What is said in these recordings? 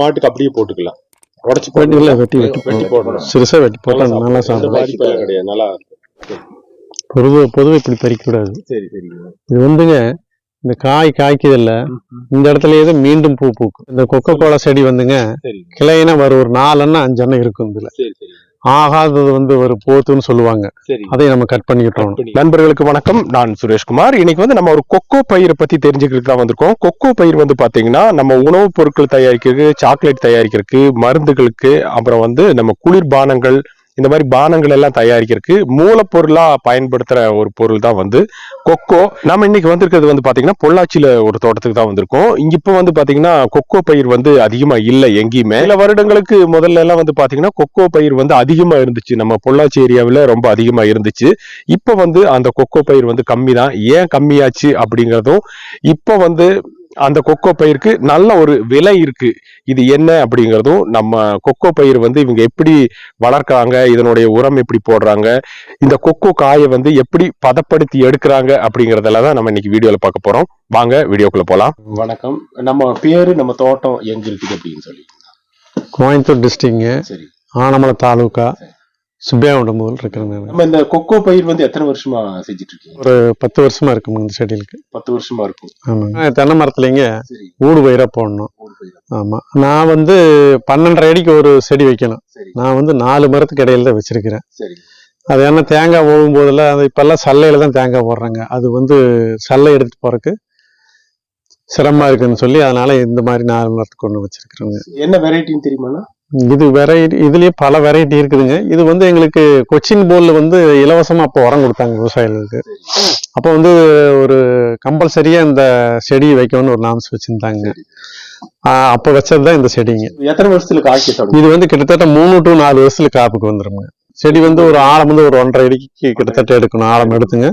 மாட்டுக்கு அப்படியே போட்டுக்கலாம். உடச்சு வெட்டி வெட்டி வெட்டி வெட்டி போடணும் சிறுசா வெட்டி போட்டா நல்லா சாப்பிடும் கிடையாது நல்லா இருக்கும். பொதுவை பொதுவை இப்படி பறிக்க கூடாது சரி. சரிங்க இது வந்துங்க இந்த காய் காய்க்குதில்ல இந்த இடத்துல ஏதோ மீண்டும் பூ பூக்கும். இந்த கொக்கோ கோலா செடி வந்துங்க கிளையினா வரும் ஒரு நாலெண்ணா அஞ்செண்ணம் இருக்கும் இதுல. சரி சரி. ஆகாதது வந்து ஒரு போத்துன்னு சொல்லுவாங்க. அதை நம்ம கட் பண்ணிக்கிட்டோம். நண்பர்களுக்கு வணக்கம். நான் சுரேஷ்குமார் இன்னைக்கு வந்து நம்ம ஒரு கொக்கோ பயிரை பத்தி தெரிஞ்சுக்கிறதுக்கு தான் வந்திருக்கோம். கொக்கோ பயிர் வந்து பாத்தீங்கன்னா நம்ம உணவுப் பொருட்கள் தயாரிக்கிறதுக்கு சாக்லேட் தயாரிக்கிறதுக்கு மருந்துகளுக்கு அப்புறம் வந்து நம்ம குளிர்பானங்கள் இந்த மாதிரி பானங்கள் எல்லாம் தயாரிக்கிறதுக்கு மூலப்பொருளா பயன்படுத்துற ஒரு பொருள் தான் வந்து கொக்கோ. நம்ம இன்னைக்கு வந்திருக்கிறது வந்து பாத்தீங்கன்னா பொள்ளாச்சியில ஒரு தோட்டத்துக்கு தான் வந்திருக்கோம். இங்க இப்ப வந்து பாத்தீங்கன்னா கொக்கோ பயிர் வந்து அதிகமா இல்லை எங்கேயுமே. சில வருடங்களுக்கு முதல்ல எல்லாம் வந்து பாத்தீங்கன்னா கொக்கோ பயிர் வந்து அதிகமா இருந்துச்சு. நம்ம பொள்ளாச்சி ஏரியாவில் ரொம்ப அதிகமா இருந்துச்சு. இப்ப வந்து அந்த கொக்கோ பயிர் வந்து கம்மி தான் ஏன் கம்மியாச்சு அப்படிங்கிறதும் இப்ப வந்து அந்த கொக்கோ பயிருக்கு நல்ல ஒரு விலை இருக்கு. இது என்ன அப்படிங்கறதும் நம்ம கொக்கோ பயிர் வந்து இவங்க எப்படி வளர்க்கறாங்க இதனுடைய உரம் எப்படி போடுறாங்க இந்த கொக்கோ காயை வந்து எப்படி பதப்படுத்தி எடுக்கிறாங்க அப்படிங்கறதெல்லாம் தான் நம்ம இன்னைக்கு வீடியோல பார்க்க போறோம். வாங்க வீடியோக்குள்ள போலாம். வணக்கம். நம்ம பேரு நம்ம தோட்டம் எங்க இருக்குது அப்படின்னு சொல்லி கோயம்புத்தூர் டிஸ்ட்ரிக்ங்க சரி. ஆனமலை தாலுகா சுப்பியாவண்டம் முதல் இருக்கிறேங்க நம்ம இந்த கொக்கோ பயிர் வந்து எத்தனை வருஷமா செஞ்சுட்டு இருக்கீங்க ஒரு பத்து வருஷமா இருக்குங்க இந்த செடிகளுக்கு. பத்து வருஷமா இருக்கும். ஆமாங்க தென்னை மரத்துலங்க ஊடு பயிரா போடணும். ஆமா. நான் வந்து பன்னெண்டரை அடிக்கு ஒரு செடி வைக்கணும். நான் வந்து நாலு மரத்துக்கு இடையில தான் வச்சிருக்கிறேன். சரி. அது என்ன தேங்காய் போடும் போதெல்லாம் அது இப்பெல்லாம் சல்லையில தான் தேங்காய் போடுறாங்க. அது வந்து சல்லை எடுத்துட்டு போறதுக்கு சிரமமா இருக்குன்னு சொல்லி அதனால இந்த மாதிரி நாலு மரத்துக்கு ஒன்று வச்சிருக்கிறேங்க என்ன வெரைட்டின்னு தெரியுமாண்ணா? இது வெரைட்டி இதுலயே பல வெரைட்டி இருக்குதுங்க. இது வந்து எங்களுக்கு கொச்சின் போர்ல வந்து இலவசமா அப்போ உரம் கொடுத்தாங்க விவசாயிகளுக்கு. அப்போ வந்து ஒரு கம்பல்சரியா இந்த செடி வைக்கணும்னு ஒரு நாம்ஸ் வச்சிருந்தாங்க. அப்போ வச்சதுதான் இந்த செடிங்க. எத்தனை வருஷத்துல காய்க்க இது வந்து கிட்டத்தட்ட மூணு டு நாலு வருஷத்துல காப்புக்கு வந்துருங்க. செடி வந்து ஒரு ஆழம் வந்து ஒரு ஒன்றரை அடிக்கு கிட்டத்தட்ட எடுக்கணும். ஆழம் எடுத்துங்க.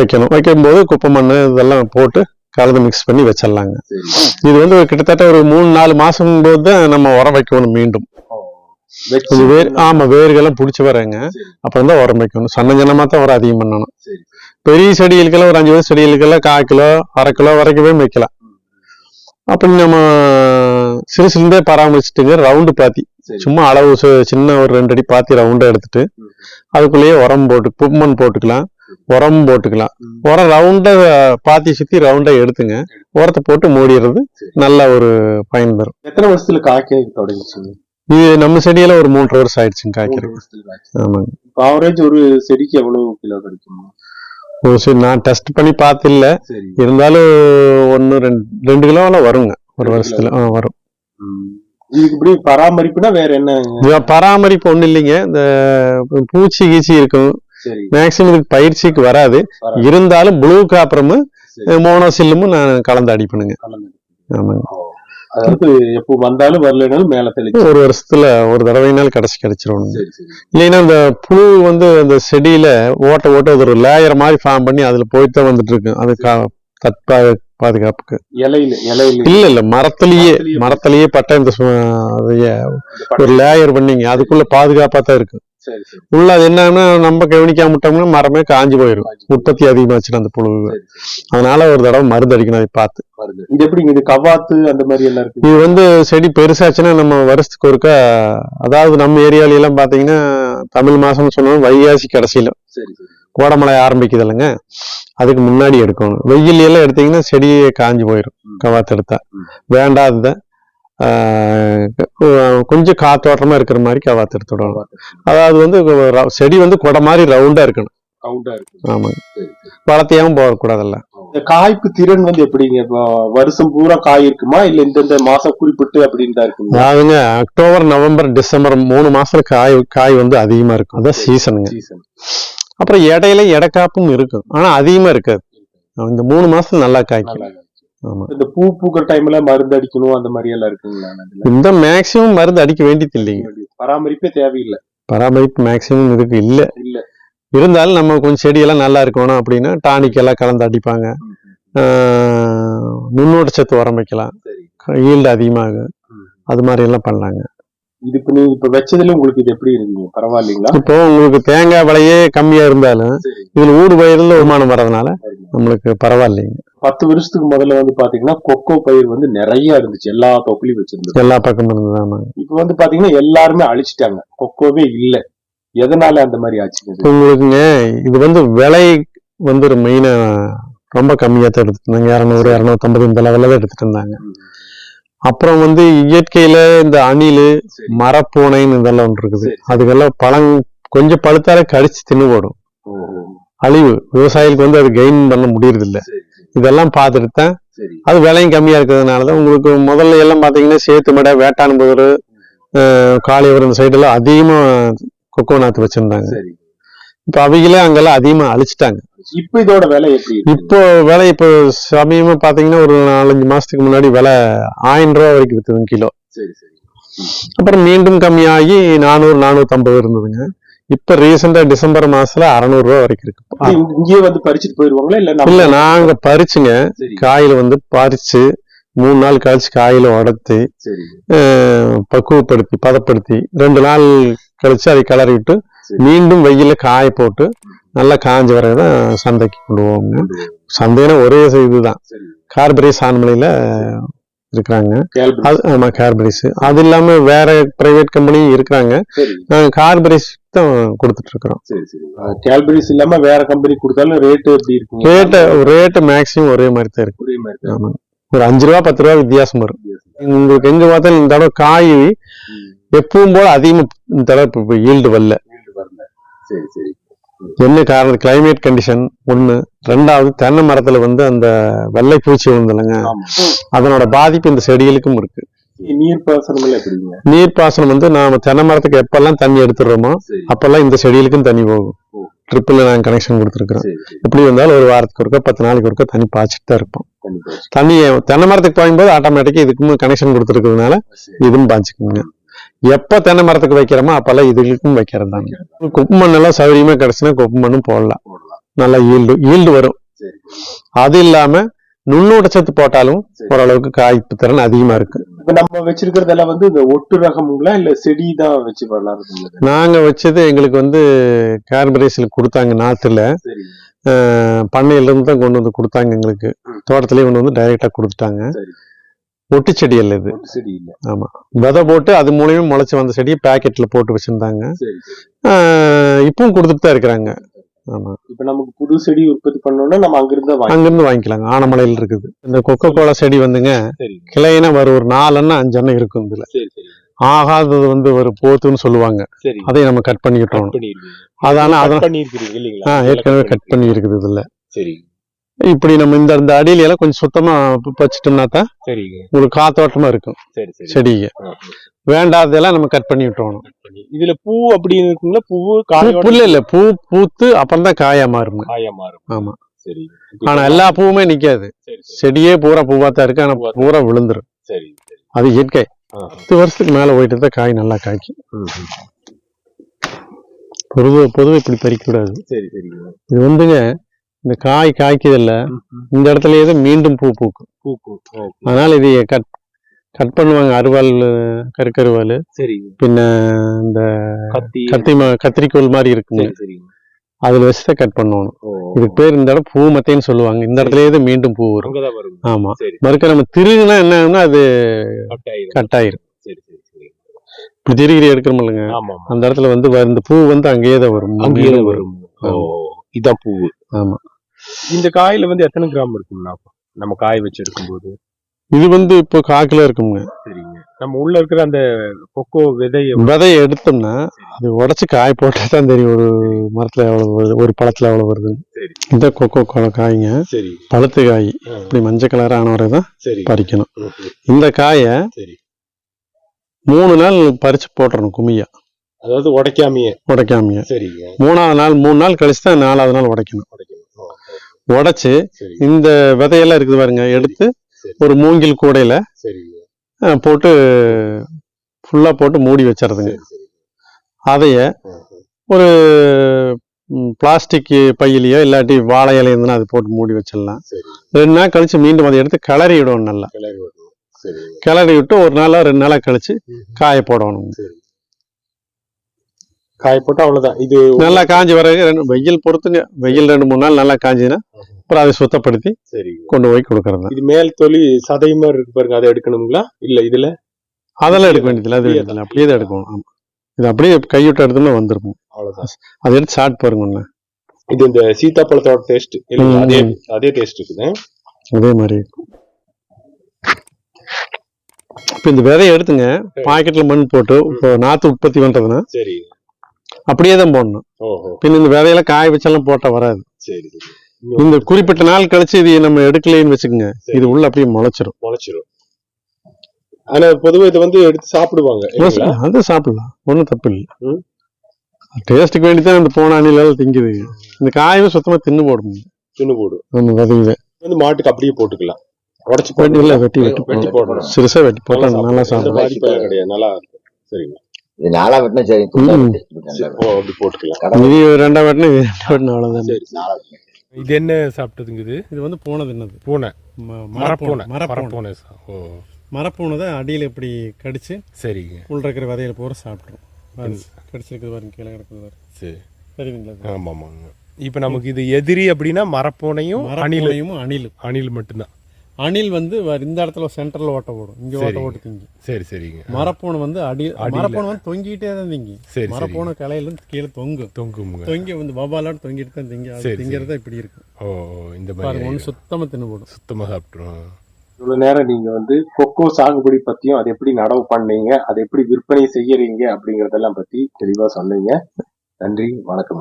வைக்கணும். வைக்கும்போது குப்பை மண் இதெல்லாம் போட்டு கலந்து மிக்ஸ் பண்ணி வச்சிடலாங்க. இது வந்து ஒரு கிட்டத்தட்ட ஒரு மூணு நாலு மாசம் போது தான் நம்ம உரம் வைக்கணும் மீண்டும். வேர் ஆமா வேர்களெல்லாம் பிடிச்சி வரேங்க. அப்புறம் தான் உரம் வைக்கணும். சன்ன ஜனமா தான் உரம் அதிகம் பண்ணணும். பெரிய செடிகளுக்கெல்லாம் ஒரு அஞ்சு வயசு செடிகளுக்கெல்லாம் கால் கிலோ அரை கிலோ வரைக்குமே வைக்கலாம். அப்படி நம்ம சிறு சிறுந்தே பராமரிச்சுட்டுங்க ரவுண்டு பாத்தி. சும்மா அளவு சின்ன ஒரு ரெண்டு அடி பாத்தி ரவுண்டா எடுத்துட்டு. அதுக்குள்ளேயே உரம் போட்டு பும்மன் போட்டுக்கலாம். உரம் போட்டுக்கலாம். உரம் ரவுண்டா பாத்தி சுத்தி ரவுண்டா எடுத்துங்க. உரத்தை போட்டு மூடிடுறது. நல்ல ஒரு பயன் தரும். எத்தனை வருஷத்துல காய்க்க தொடங்கிச்சுங்க இது நம்ம செடியில ஒரு மூன்றரை வருஷம் ஆயிடுச்சுங்க காய்க்கிறது ஆமாங்க. ஆவரேஜ் ஒரு செடிக்கு எவ்வளவு கிலோ கிடைக்கும்? ஓ சரி நான் டெஸ்ட் பண்ணி பார்த்தில்ல. இருந்தாலும் ஒன்று ரெண்டு ரெண்டு கிலோவெல்லாம் வருங்க. ஒரு வருஷத்துல. ஆ, வரும். இதுக்கு இப்படி பராமரிப்புனா வேற என்ன பராமரிப்பு ஒன்றும் இல்லைங்க. இந்த பூச்சி கீச்சி இருக்கும். மேக்சிமம் இதுக்கு பயிற்சிக்கு வராது. இருந்தாலும் ப்ளூ காப்பரமும். மோனோசில்லுமும் நான் கலந்து அடிப்பணுங்க. ஆமாங்க. அதாவது எப்போ வந்தாலும் வரலைனாலும் மேல தெளிச்சு ஒரு வருஷத்துல ஒரு தடவைனாலும் கடைசி கிடைச்சிரும் சரி சரி இல்லைன்னா இந்த புழு வந்து அந்த செடியில ஓட்ட ஓட்ட ஒரு லேயர் மாதிரி ஃபார்ம் பண்ணி அதுல போயிட்டு தான் வந்துட்டு இருக்கு அது தற்பா பாதுகாப்புக்கு. இலையில இலையில. இல்ல இல்ல மரத்திலேயே மரத்திலேயே பட்ட. இந்த. ஒரு லேயர் பண்ணீங்க அதுக்குள்ள பாதுகாப்பா தான் இருக்கு. உள்ள அது என்னன்னா நம்ம கவனிக்காம விட்டோம்னா மரமே காஞ்சு போயிடும் உற்பத்தி அதிகமாச்சுன்னா அந்த புழு சரி, சரி. அதனால ஒரு தடவை மருந்து அடிக்கணும் அதை பார்த்து. இது எப்படி இது கவாத்து அந்த மாதிரி எல்லாம் இருக்கு? இது வந்து செடி பெருசாச்சுன்னா நம்ம வருஷத்துக்கு ஒருக்கா அதாவது நம்ம ஏரியால எல்லாம் பாத்தீங்கன்னா தமிழ் மாசம்னு சொன்னோம் வைகாசி கடைசியில. சரி. கோடமழை ஆரம்பிக்குது இல்லைங்க அதுக்கு முன்னாடி எடுக்கணும். வெயில் எல்லாம் எடுத்தீங்கன்னா செடியே காஞ்சு போயிடும். கவாத்து எடுத்தா ம். வேண்டாத கொஞ்சம் காத்தோட்டமா இருக்கிற மாதிரி கவாத்து எடுத்து விடணும். அதாவது வந்து செடி வந்து கொடை மாதிரி ரவுண்டா இருக்கணும். ஆமாங்க. வளர்த்தியாவும் போகக்கூடாதுல்ல காய்ப்பு திறன் வந்து எப்படிங்க? வருஷம் பூரா காய் இருக்குமா? இல்ல இந்தந்த மாசம் குறிப்பிட்டு அப்படின்னு தான் அதாவதுங்க அக்டோபர் நவம்பர் டிசம்பர் மூணு மாசத்துல காய் காய் வந்து அதிகமா இருக்கும். அதான் சீசனுங்க. சீசன். அப்புறம் இடையில எடைக்காப்பும் இருக்கும் ஆனா அதிகமா இருக்காது. இந்த மூணு மாசத்துல நல்லா காய்க்கும். இருக்கு. ஆமா. இந்த பூ பூக்கிற டைம்ல மருந்து அடிக்கணும் அந்த மாதிரி எல்லாம் இருக்குங்களா? இந்த மேக்சிமம் மருந்து அடிக்க வேண்டியது இல்லைங்க. பராமரிப்பே தேவையில்லை. பராமரிப்பு மேக்சிமம் இதுக்கு இல்ல. இல்ல. இருந்தாலும் நம்ம கொஞ்சம் செடியெல்லாம் நல்லா இருக்கணும் அப்படின்னா டானிக் எல்லாம் கலந்து அடிப்பாங்க. நுண்ணூட்ட சத்து உரம் வைக்கலாம். ஈல்டு அதிகமாகும். அது மாதிரி எல்லாம் பண்ணலாங்க. இது இப்ப நீங்க இப்ப வச்சதுல உங்களுக்கு இது எப்படி இருக்குங்க பரவாயில்லைங்களா? இப்போ உங்களுக்கு தேங்காய் விலையே கம்மியா இருந்தாலும் இதுல ஊடு பயிரில் வருமானம் வர்றதுனால. நம்மளுக்கு பரவாயில்லைங்க. பத்து வருஷத்துக்கு முதல்ல வந்து பாத்தீங்கன்னா கொக்கோ பயிர் வந்து நிறைய இருந்துச்சு. எல்லா தொப்புலையும் வச்சிருந்தது எல்லா பக்கமும் இருந்தது ஆமாங்க இப்ப வந்து பாத்தீங்கன்னா எல்லாருமே அழிச்சிட்டாங்க. கொக்கோவே இல்ல. எதனால அந்த மாதிரி ஆச்சுங்க இது? உங்களுக்குங்க இது வந்து விலை வந்து ஒரு மெயினா ரொம்ப கம்மியா தான் எடுத்துட்டு இருந்தாங்க. இரநூறு இரநூத்தம்பது இந்த லெவலில் தான் எடுத்துட்டு இருந்தாங்க. அப்புறம் வந்து இயற்கையில இந்த அணில். மரப்பூனைன்னு இதெல்லாம் ஒன்று இருக்குது. அதுக்கெல்லாம் பழம் கொஞ்சம் பழுத்தாலே கடிச்சு தின்னு போடும். அழிவு. விவசாயிகளுக்கு வந்து அது கெயின் பண்ண முடியறது இல்ல இதெல்லாம் பார்த்துட்டு தான் அது விலையும் கம்மியா இருக்கிறதுனால தான் உங்களுக்கு முதல்ல எல்லாம் பாத்தீங்கன்னா சேத்து மடை வேட்டான் புதர் காளியவர் இந்த சைடெல்லாம் அதிகமா கொக்கோ நாத்து வச்சிருந்தாங்க. சரி. இப்ப அவைகளே அங்கெல்லாம் அதிகமா அழிச்சிட்டாங்க. இப்ப இதோட விலை எப்படி இப்போ விலை இப்போ சமயமா பாத்தீங்கன்னா ஒரு நாலஞ்சு மாசத்துக்கு முன்னாடி விலை ஆயிரம் ரூபாய் வரைக்கும் வித்துதுங்க கிலோ. சரி சரி. அப்புறம் மீண்டும் கம்மியாகி நானூறு நானூத்தம்பது இருந்ததுங்க. இப்ப ரீசெண்டா டிசம்பர் மாசத்துல அறநூறு ரூபாய் வரைக்கும் இருக்கு. இங்க- இங்கேயே வந்து பறிச்சுட்டு போயிருவாங்களா இல்ல இல்ல நாங்க பறிச்சுங்க. காயில வந்து பறிச்சு மூணு நாள் கழிச்சு காயில அஹ், பக்குவப்படுத்தி பதப்படுத்தி ரெண்டு நாள் கழிச்சு அதை கிளறி விட்டு. மீண்டும் வெயில காய போட்டு நல்லா காஞ்ச பிறகு தான் சந்தைக்கு கொண்டு போவோங்க. சந்தைனா ஒரே இதுதான் கார்பரேஸ் ஆண்மலையில இருக்கிறாங்க. அது ஆமா கார்பரேஸ் அது இல்லாம வேற பிரைவேட் கம்பெனியும் இருக்கிறாங்க. சரி. நாங்க கார்பரேஸ் தான் கொடுத்துட்டு இருக்கிறோம். கேல்பரிஸ் இல்லாம வேற கம்பெனி கொடுத்தாலும் ரேட் எப்படி இருக்குங்க ரேட்டு ரேட்டு மேக்ஸிமம் ஒரே மாதிரி தான் இருக்கு. ஒரே மாதிரி. ஆமா ஒரு அஞ்சு ரூபா பத்து ரூபா வித்தியாசம் வரும். உங்களுக்கு எங்க பார்த்தாலும் இந்த தடவை காய். எப்பவும் போல அதிகமா இந்த தடவை ஈல்டு வரல. சரி சரி. என்ன காரணம்? கிளைமேட் கண்டிஷன் ஒண்ணு. ரெண்டாவது தென்னை மரத்துல வந்து அந்த வெள்ளை பூச்சி விழுந்துலங்க அதனோட பாதிப்பு இந்த செடிகளுக்கும் இருக்கு. நீர் பாசனம் எல்லாம் எப்படிங்க நீர்ப்பாசனம் வந்து நாம தென்னை மரத்துக்கு எப்பெல்லாம் தண்ணி எடுத்துடுறோமோ அப்பெல்லாம் இந்த செடிகளுக்கும் தண்ணி போகும். ட்ரிப்பில் நாங்கள் கனெக்ஷன் கொடுத்துருக்குறோம் எப்படி வந்தாலும் ஒரு வாரத்துக்கு ஒருக்கா பத்து நாளைக்கு ஒருக்கா தண்ணி பாய்ச்சிட்டு தான் இருப்போம். தண்ணி தென்னை மரத்துக்கு பாயும்போது ஆட்டோமேட்டிக்காக இதுக்கும் கனெக்ஷன் கொடுத்துருக்கிறதுனால. இதுவும் பாய்ச்சிக்குங்க. எப்போ தென்னை மரத்துக்கு வைக்கிறோமோ அப்பெல்லாம் இதுகளுக்கும் வைக்கிறது தாங்க குப்பு மண்ணெல்லாம் சௌகரியமா கிடைச்சுன்னா குப்பு மண்ணும் போடலாம். நல்லா ஈல்டு ஈல்டு வரும். அது இல்லாம நுண்ணூட்ட சத்து போட்டாலும். ஓரளவுக்கு காய்ப்பு திறன் அதிகமா இருக்கு. நம்ம வச்சிருக்கிறதெல்லாம் வந்து இந்த ஒட்டு ரகமுங்களா இல்ல செடி தான் வச்சு வரலாறு நாங்க வச்சது எங்களுக்கு வந்து கார்பரேஸ்ல கொடுத்தாங்க நாத்துல பண்ணையில இருந்து தான் கொண்டு வந்து கொடுத்தாங்க எங்களுக்கு. தோட்டத்திலேயே கொண்டு வந்து டைரக்டா கொடுத்துட்டாங்க. ஒட்டு செடி அல்ல இது. ஒட்டு செடி இல்ல ஆமா. விதை போட்டு அது மூலியமா முளைச்சு வந்த செடியை பேக்கெட்ல போட்டு வச்சிருந்தாங்க. இப்பவும் கொடுத்துட்டு தான் இருக்கிறாங்க. ஆமா. இப்ப நமக்கு புது செடி உற்பத்தி பண்ணோம்னா நம்ம அங்கிருந்து அங்கிருந்து வாங்கிக்கலாங்க. ஆனமலையில் இருக்குது. இந்த கொக்கோ கோலா செடி வந்துங்க கிளைனா ஒரு ஒரு நாலெண்ணா அஞ்செண்ணம் இருக்கும் இதுல. சரி சரி. ஆகாதது வந்து ஒரு போத்துன்னு சொல்லுவாங்க. அதை நம்ம கட் பண்ணிக்கிட்டோம். அதான அதான். ஏற்கனவே கட் பண்ணி இருக்குது இதுல. சரி. இப்படி நம்ம இந்த இந்த அடியில எல்லாம் கொஞ்சம் சுத்தமா வச்சிட்டோம்னா தான் உங்களுக்கு காத்தோட்டமா இருக்கும். செடிங்க. வேண்டாததெல்லாம் நம்ம கட் பண்ணி விட்டுறணும். இதுல பூ அப்படி இருக்குங்களா பூவு பூ காயோட புல்ல இல்ல. பூ பூத்து அப்புறம் தான் காயா மாறுங்க காயா மாறும். ஆமா. சரி. ஆனா எல்லா பூவுமே நிக்காது. செடியே பூரா பூவா தான் இருக்கு. ஆனா. பூரா விழுந்துரும். சரி அது இயற்கை. பத்து வருஷத்துக்கு மேல போயிட்டு தான் காய் நல்லா காய்க்கும். ம், ம். பொதுவா பொதுவா இப்படி பறிக்க கூடாது. சரி சரிங்க. இது வந்துங்க இந்த காய் காய்க்குதில்ல. இந்த இடத்துலயே தான் மீண்டும் பூ பூக்கும். பூக்கும். அதனால இது கட் கட் பண்ணுவாங்க அருவாள் கருக்கருவாள். சரிங்க பின்ன இந்த கத்தி. கத்தி ம- கத்திரிக்கோல் மாதிரி இருக்குங்க. சரி அதுல வச்சு தான் கட் பண்ணணும். இதுக்கு பேர் இந்த இடம் பூ மத்தைன்னு சொல்லுவாங்க. இந்த இடத்துலயே தான் மீண்டும் பூ வரும். ஆமா. சரி. மறுக்க நம்ம திருகுனா என்ன ஆகும்னா அது கட் ஆயிரும் சரி சரி சரி. இப்படி திருகிரி ஆமா அந்த இடத்துல வந்து இந்த பூ வந்து அங்கேயே தான் வரும். அங்கேயே வரும். இதான் பூவு. ஆமா. இந்த காயில வந்து எத்தனை கிராம் இருக்கும்னா நம்ம காய வச்சு எடுக்கும்போது? இது வந்து இப்போ காக்கில இருக்குங்க சரிங்க. நம்ம உள்ள இருக்கிற அந்த கொக்கோ விதைய விதையை எடுத்தோம்னா அது உடைச்சு காய போட்டா தான் தெரியும் ஒரு மரத்துல எவ்வளவு வருது ஒரு பழத்துல எவ்வளவு வருது. இந்த கொக்கோ கோல காய்ங்க சரி. பழுத்து காய் இப்படி மஞ்சள் கலர் ஆன வரை தான் பறிக்கணும். இந்த காயை மூணு நாள் பறிச்சு போட்டுறணும் குமியா. அதாவது உடைக்காமையே. உடைக்காமைய. சரிங்க. மூணாவது நாள் மூணு நாள் கழிச்சு தான் நாலாவது நாள் உடைக்கணும். உடைச்சு இந்த விதையெல்லாம் இருக்குது பாருங்க எடுத்து. ஒரு மூங்கில் கூடையில போட்டு ஃபுல்லா போட்டு மூடி வச்சிருதுங்க சரி சரி அதைய. ஒரு பிளாஸ்டிக் பையிலையோ இல்லாட்டி வாழை இலை இருந்ததுன்னா அது போட்டு மூடி வச்சிடலாம். ரெண்டு நாள் கழிச்சு மீண்டும் அதை எடுத்து கிளறி விடணும் நல்லா கிளறி விட்டு ஒரு நாளா ரெண்டு நாளா கழிச்சு. காய போடணும். காய போட்டா அவ்வளவுதான். இது நல்லா காஞ்சி வர ரெண்டு வெயில் பொறுத்துங்க. வெயில் ரெண்டு மூணு நாள் நல்லா காஞ்சிதுன்னா அப்புறம் அதை சுத்தப்படுத்தி சரிங்க கொண்டு போய் கொடுக்கறது. இது மேல் தொலி சதை மாதிரி இருக்கு பாருங்க அதை எடுக்கணுங்களா? இல்ல இதுல? அதெல்லாம் எடுக்க வேண்டியதில்லை அது வேண்டியதில்லை. அப்படியே தான் எடுக்கணும். ஆமா. இது அப்படியே கைவிட்டு எடுத்தோம்னா வந்துருக்கும். அவ்வளவுதான். அதை எடுத்து சாப்பிட்டு பாருங்க ஒண்ணு இது இந்த சீத்தாப்பழத்தோட டேஸ்ட் அதே. அதே டேஸ்ட் இருக்குது. அதே மாதிரி இருக்கும் இப்போ இந்த விதைய எடுத்துங்க. பாக்கெட்ல மண் போட்டு இப்போ நாத்து உற்பத்தி பண்றதுன்னா சரி. அப்படியே தான் போடணும். பின்ன இந்த விதையெல்லாம் காய வச்செல்லாம் போட்டா வராது. சரி இந்த குறிப்பிட்ட நாள் கழிச்சு இது நம்ம எடுக்கலைன்னு வச்சுக்கோங்க. இது உள்ள அப்படியே முளைச்சிரும். முளைச்சிரும். ஆனா பொதுவா இதை வந்து எடுத்து சாப்பிடுவாங்க? அது சாப்பிடலாம். ஒன்றும் தப்பு இல்லை. டேஸ்ட்டுக்கு வேண்டி தான் இந்த போன அணிலாம் திங்குது. இந்த காயும் சுத்தமா தின்னு போட முடியும் தின்னு போடும். நம்ம விதையுது வந்து மாட்டுக்கு அப்படியே போட்டுக்கலாம். உடச்சு வெட்டி இல்லை போட்டு வெட்டி வெட்டி வெட்டி போடணும் போடணும் சிறுசா வெட்டி போட்டா நல்லா எல்லாம் கிடையாது. நல்லா இருக்கும். சரிங்க. இது நாளா வெட்டினா சரி போட்டுக்கலாம். இது ரெண்டாம் வெட்டினா இது ரெண்டாம் வெட்டினா அவ்வளவுதான். இது என்ன சாப்பிட்டதுங்க இது? இது வந்து போனது என்னது பூனை. மரப்பூனை மரப்பூனை. ஓ. மரப்பூனை தான் அடியில் இப்படி கடிச்சு சரிங்க. உள்ள இருக்கிற விதையில பூரா சாப்பிட்ரும் கடிச்சிருக்குது பாருங்க கீழே கிடக்குது பாருங்க. சரி. தெரியுதுங்களா ஆமா ஆமாங்க இப்ப நமக்கு இது எதிரி அப்படின்னா மரப்பூனையும் அணில். மரப்பூனையும் அணிலும் அணில் மட்டும்தான். அணில் வந்து இந்த இடத்துல சென்டர்ல ஓட்ட போடும். இங்க ஓட்ட. ஓட்டு திங்கி சரி சரிங்க. மரப்பூனை வந்து அடி. மரப்பூனை வந்து தொங்கிட்டே தான் திங்கி சரி மரப்பூனை கிளையில இருந்து கீழே தொங்கும். தொங்குமுங்க தொங்கி வந்து வபாலாட்டு தொங்கிட்டு தான் திங்கி அது திங்கிறதா இப்படி இருக்கும். ஓ இந்த பாருங்க மாதிரி. ஒன்று சுத்தமா தின்னு போடும். சுத்தமா சாப்பிட்டுரும். இவ்வளவு நேரம் நீங்க வந்து கொக்கோ சாகுபடி பத்தியும் அதை எப்படி நடவு பண்ணீங்க அதை எப்படி விற்பனை செய்யறீங்க அப்படிங்கறதெல்லாம் பத்தி தெளிவா சொன்னீங்க. நன்றி வணக்கம்.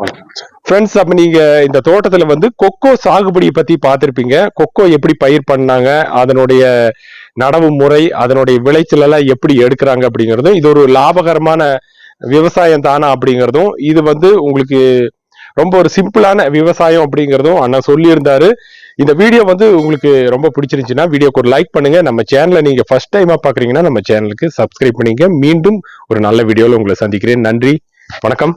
வணக்கம். ஃப்ரெண்ட்ஸ் அப்ப நீங்க இந்த தோட்டத்துல வந்து கொக்கோ சாகுபடியை பத்தி பார்த்திருப்பீங்க. கொக்கோ எப்படி பயிர் பண்ணாங்க அதனுடைய நடவு முறை அதனுடைய விளைச்சல் எல்லாம் எப்படி எடுக்கிறாங்க அப்படிங்கறதும் இது ஒரு லாபகரமான விவசாயம் தானா அப்படிங்கறதும் இது வந்து உங்களுக்கு ரொம்ப ஒரு சிம்பிளான விவசாயம் அப்படிங்கறதும் அண்ணா சொல்லியிருந்தாரு. இந்த வீடியோ வந்து உங்களுக்கு ரொம்ப பிடிச்சிருந்துச்சுன்னா வீடியோக்கு ஒரு லைக் பண்ணுங்க. நம்ம சேனலை நீங்க ஃபர்ஸ்ட் டைமா பாக்குறீங்கன்னா நம்ம சேனலுக்கு சப்ஸ்கிரைப் பண்ணிங்க மீண்டும் ஒரு நல்ல வீடியோல உங்களை சந்திக்கிறேன். நன்றி. வணக்கம்.